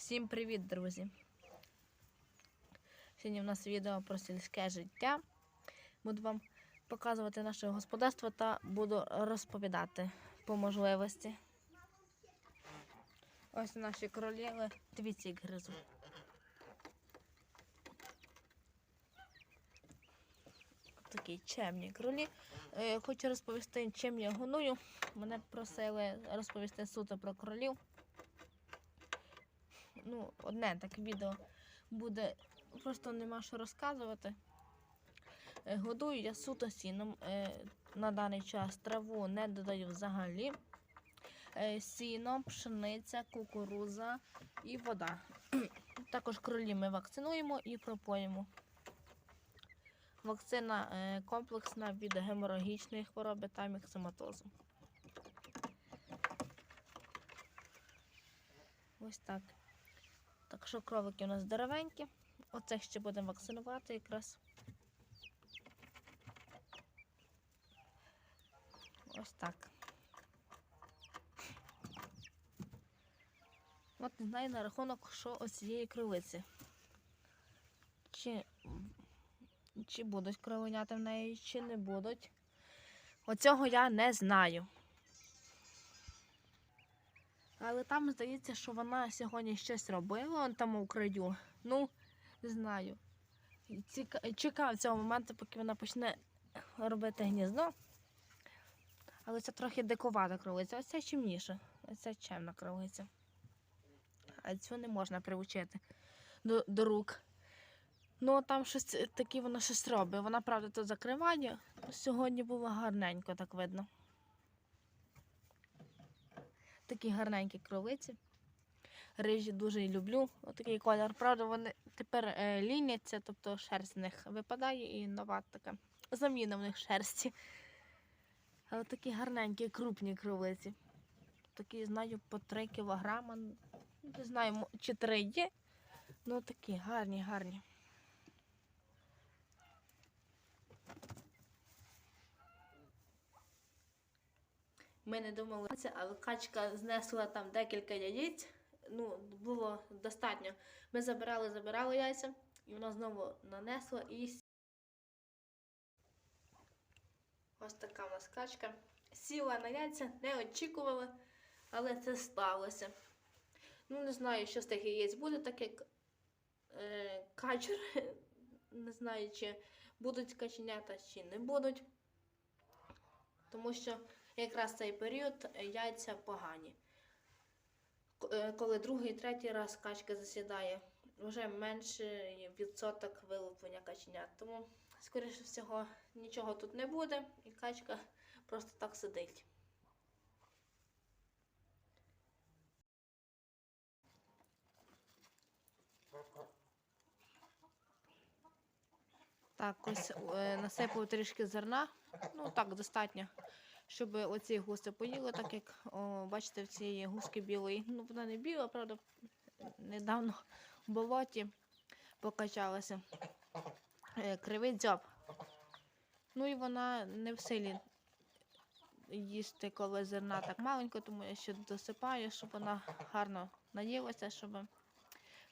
Всім привіт, друзі! Сьогодні в нас відео про сільське життя. Буду вам показувати наше господарство та буду розповідати по можливості. Ось наші королеви. Дивіться, як гризуть. Такі чемні кролі. Е, Хочу розповісти, чим я гоную. Мене просили розповісти суто про кролів. Ну, одне таке відео буде, просто нема що розказувати. Е, Годую я суто сіном. Е, На даний час траву не додаю взагалі. Е, Сіно, пшениця, кукуруза і вода. Також кролі ми вакцинуємо і пропоїмо. Вакцина комплексна від геморагічної хвороби та міксоматозу. Ось так. Так що кролики у нас здоровенькі. Оце ще будемо вакцинувати якраз. Ось так. От не знаю на рахунок, що ось цієї крилиці. Чи, чи будуть кровеняти в неї, чи не будуть. Оцього я не знаю. Але там здається, що вона сьогодні щось робила он там у краю. Ну, не знаю. Чекав цього моменту, поки вона почне робити гніздо. Але це трохи дикувата кролиця. Ось це чимніше. Ось це чемна кролиця. А цю не можна приучити до, до рук. Ну, там щось таке вона щось робить. Вона, правда, тут закриває. Сьогодні було гарненько, так видно. Такі гарненькі кролиці. Рижі дуже люблю. Отакий колір. Правда, вони тепер е, ліняться, тобто шерсть з них випадає і нова така заміна в них шерсті. Але такі гарненькі, крупні кролиці. Такі, знаю, по 3 кілограма. Не знаю, чи 3 є. Ну такі гарні, гарні. Ми не думали, але качка знесла там декілька яєць. Ну, було достатньо. Ми забирали, забирали яйця, і вона знову нанесла і. Ось така в нас качка. Сіла на яйця, не очікувала, але це сталося. Ну, не знаю, що з тих яєць буде, так як е, качур. Не знаю, чи будуть каченята, чи не будуть. Тому що якраз цей період е, яйця погані. Е, Коли другий, третій раз качка засідає, вже менший відсоток вилуплення каченят. Тому, скоріше всього, нічого тут не буде, і качка просто так сидить. Так, ось е, насипав трішки зерна. Ну так, достатньо, щоб оці гуси поїли, так як о, бачите, в цієї гуски білої. Ну, вона не біла, правда, недавно в болоті покачалася. Е, Кривий дзьоб. Ну і вона не в силі їсти, коли зерна так маленько, тому я ще досипаю, щоб вона гарно наїлася, щоб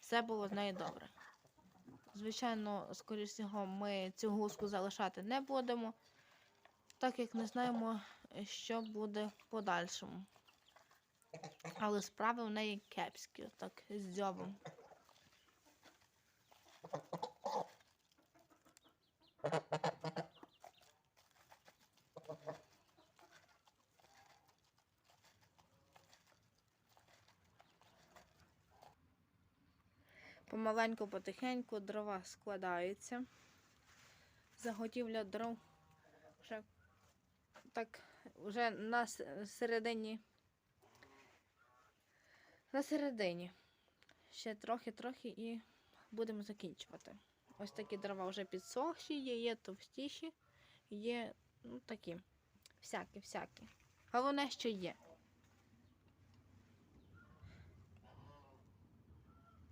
все було з нею добре. Звичайно, скоріш всього, ми цю гуску залишати не будемо, так як не знаємо, що буде подальшому. Але справи в неї кепські, так, з дзьобом. Помаленьку, потихеньку дрова складаються. Заготівля дров так, вже на середині. На середині. Ще трохи-трохи і будемо закінчувати. Ось такі дрова вже підсохші, є, є товстіші, є ну, такі. Всякі, всякі. Головне, що є.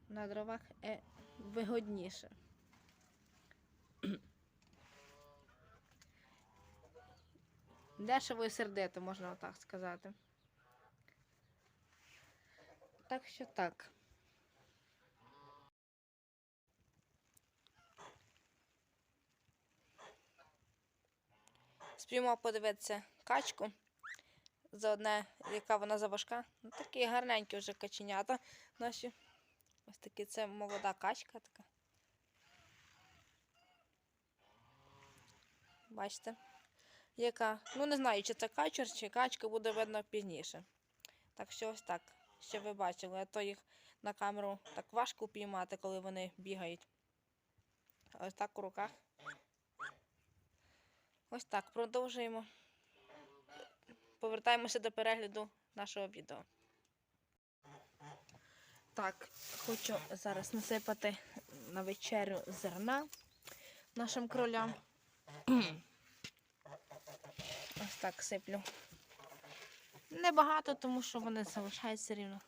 На дровах е, вигодніше. Дешево і сердито, можна так сказати. Так що так. Спрямо подивитися качку. За одне, яка вона заважка. Ну, Такі гарненькі вже каченята наші. Ось такі це молода качка така. Бачите? Яка, ну не знаю, чи це качур, чи качка буде видно пізніше. Так що ось так, що ви бачили, а то їх на камеру так важко піймати, коли вони бігають. Ось так у руках. Ось так, продовжуємо. Повертаємося до перегляду нашого відео. Так, хочу зараз насипати на вечерю зерна нашим кролям. Ось так сиплю. Небагато, тому що вони залишаються рівно.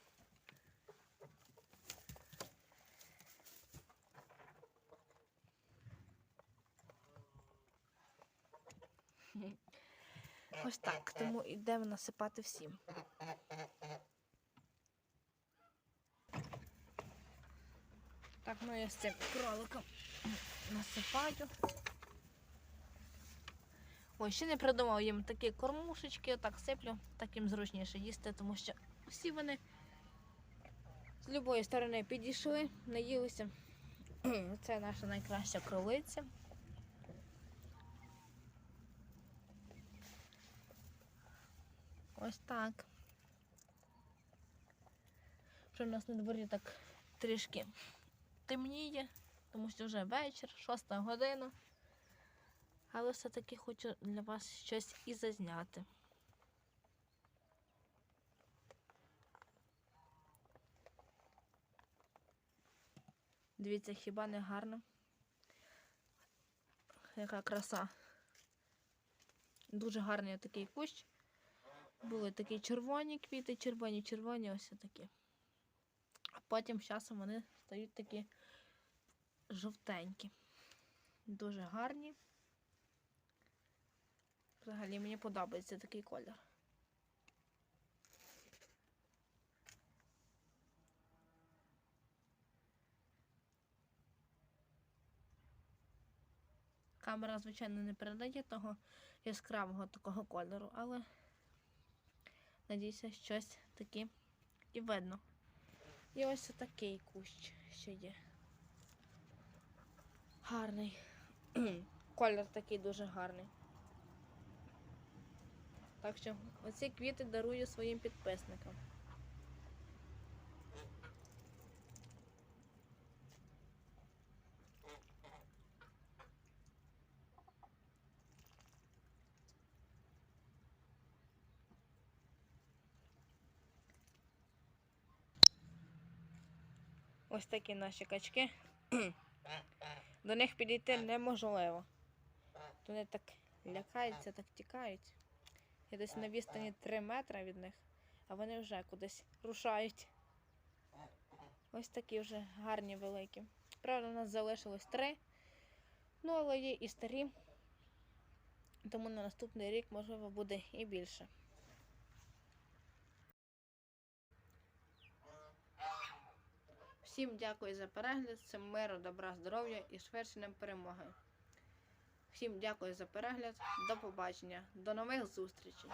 Ось так, тому йдемо насипати всім. Так, ну я з цим кроликом насипаю. Ой, ще не придумав їм такі кормушечки, так сиплю, так їм зручніше їсти, тому що всі вони з любої сторони підійшли, наїлися. Це наша найкраща кролиця. Ось так. Вже в нас на дворі так трішки темніє, тому що вже вечір, шоста година. Але все-таки хочу для вас щось і зазняти. Дивіться, хіба не гарно? Яка краса. Дуже гарний такий кущ. Були такі червоні квіти, червоні, червоні, ось такі. А потім з часом вони стають такі жовтенькі. Дуже гарні. Взагалі мені подобається такий колір. Камера, звичайно, не передає того яскравого такого кольору, але надіюся, щось таке і видно. І ось такий кущ ще є. Гарний. Колір такий дуже гарний. Так що оці квіти дарую своїм підписникам. Ось такі наші качки. До них підійти неможливо. Вони так лякаються, так тікають. Я десь на відстані 3 метри від них, а вони вже кудись рушають. Ось такі вже гарні великі. Правда, у нас залишилось три. Ну, але є і старі. Тому на наступний рік, можливо, буде і більше. Всім дякую за перегляд. Всім миру, добра, здоров'я і швидше нам перемоги. Всім дякую за перегляд. До побачення. До нових зустрічей.